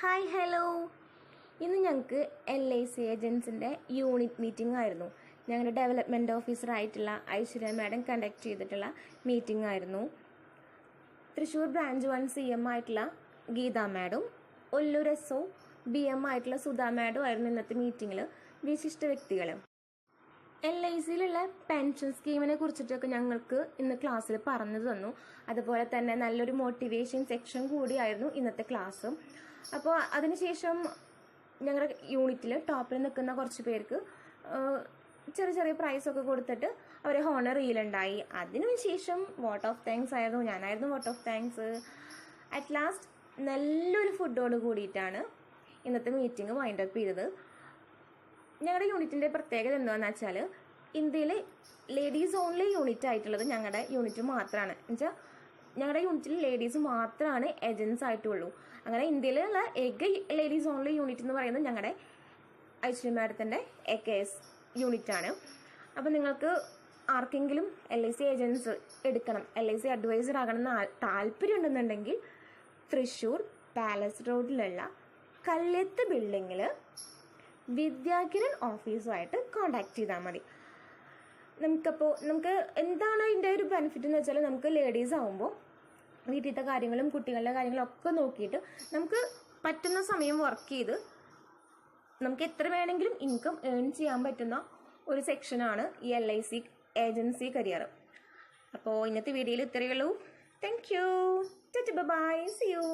Hi hello. ഇന്ന് ഞങ്ങൾക്ക് L I C ഏജൻസിന്റെ യൂണിറ്റ് മീറ്റിംഗ് ആയിരുന്നു. ഞങ്ങളുടെ ഡെവലപ്മെന്റ് ഓഫീസറായിട്ടുള്ള ഐശ്വര്യ മാഡം കണ്ടക്ട് ചെയ്തിട്ടുള്ള മീറ്റിംഗ് ആയിരുന്നു. Thrissur branch one C M ആയിട്ടുള്ള Geetha മാഡും Ollur S O B M ആയിട്ടുള്ള സുധാ മാഡും ആയിരുന്നു ഇന്നത്തെ മീറ്റിങ്ങിൽ വിശിഷ്ട വ്യക്തികൾ എൽ ഐ സിയിലുള്ള പെൻഷൻ സ്കീമിനെ കുറിച്ചിട്ടൊക്കെ ഞങ്ങൾക്ക് ഇന്ന് ക്ലാസ്സിൽ പറഞ്ഞു തന്നു. അതുപോലെ തന്നെ നല്ലൊരു മോട്ടിവേഷൻ സെക്ഷൻ കൂടിയായിരുന്നു ഇന്നത്തെ ക്ലാസ്സും അപ്പോൾ അതിനുശേഷം ഞങ്ങളുടെ യൂണിറ്റിൽ ടോപ്പിൽ നിൽക്കുന്ന കുറച്ച് പേർക്ക് ചെറിയ ചെറിയ പ്രൈസൊക്കെ കൊടുത്തിട്ട് അവരെ ഹോണർ ചെയ്യലുണ്ടായി. അതിനുശേഷം വോട്ട് ഓഫ് താങ്ക്സ് ആയിരുന്നു. ഞാനായിരുന്നു vote of thanks at last നല്ലൊരു ഫുഡോട് കൂടിയിട്ടാണ് ഇന്നത്തെ മീറ്റിംഗ് വൈൻഡപ്പ് ചെയ്തത്. ഞങ്ങളുടെ യൂണിറ്റിന്റെ പ്രത്യേകത എന്താണെന്ന് വെച്ചാൽ ഇന്ത്യയിലെ ലേഡീസ് ഓൺലി യൂണിറ്റ് ആയിട്ടുള്ളത് ഞങ്ങളുടെ യൂണിറ്റ് മാത്രമാണ് എന്നുവെച്ചാൽ ഞങ്ങളുടെ യൂണിറ്റിൽ ലേഡീസ് മാത്രമാണ് ഏജൻസ് ആയിട്ടുള്ളൂ. അങ്ങനെ ഇന്ത്യയിലുള്ള ഏക ലേഡീസ് ഓൺലി യൂണിറ്റ് എന്ന് പറയുന്നത് ഞങ്ങളുടെ ഐശ്വര്യ മാഡത്തിന്റെ എ കെ എസ് യൂണിറ്റ് ആണ്. അപ്പോൾ നിങ്ങൾക്ക് ആർക്കെങ്കിലും എൽ ഐ സി ഏജൻസ് എടുക്കണം എൽ ഐ സി അഡ്വൈസർ ആകണം എന്ന് താല്പര്യം ഉണ്ടെന്നുണ്ടെങ്കിൽ തൃശ്ശൂർ പാലസ് റോഡിലുള്ള കല്യത്ത് ബിൽഡിങ്ങിൽ വിദ്യാകിരൺ ഓഫീസുമായിട്ട് കോണ്ടാക്ട് ചെയ്താൽ മതി. നമുക്കപ്പോൾ നമുക്ക് എന്താണ് അതിന്റെ ഒരു ബെനിഫിറ്റ് എന്ന് വെച്ചാൽ നമുക്ക് ലേഡീസ് ആവുമ്പോൾ വീട്ടിലത്തെ കാര്യങ്ങളും കുട്ടികളുടെ കാര്യങ്ങളും ഒക്കെ നോക്കിയിട്ട് നമുക്ക് പറ്റുന്ന സമയം വർക്ക് ചെയ്ത് നമുക്ക് എത്ര വേണമെങ്കിലും ഇൻകം ഏൺ ചെയ്യാൻ പറ്റുന്ന ഒരു സെക്ഷനാണ് ഈ L I C agency career അപ്പോൾ ഇന്നത്തെ വീഡിയോയിൽ ഇത്രയേ ഉള്ളൂ. Thank you bye see you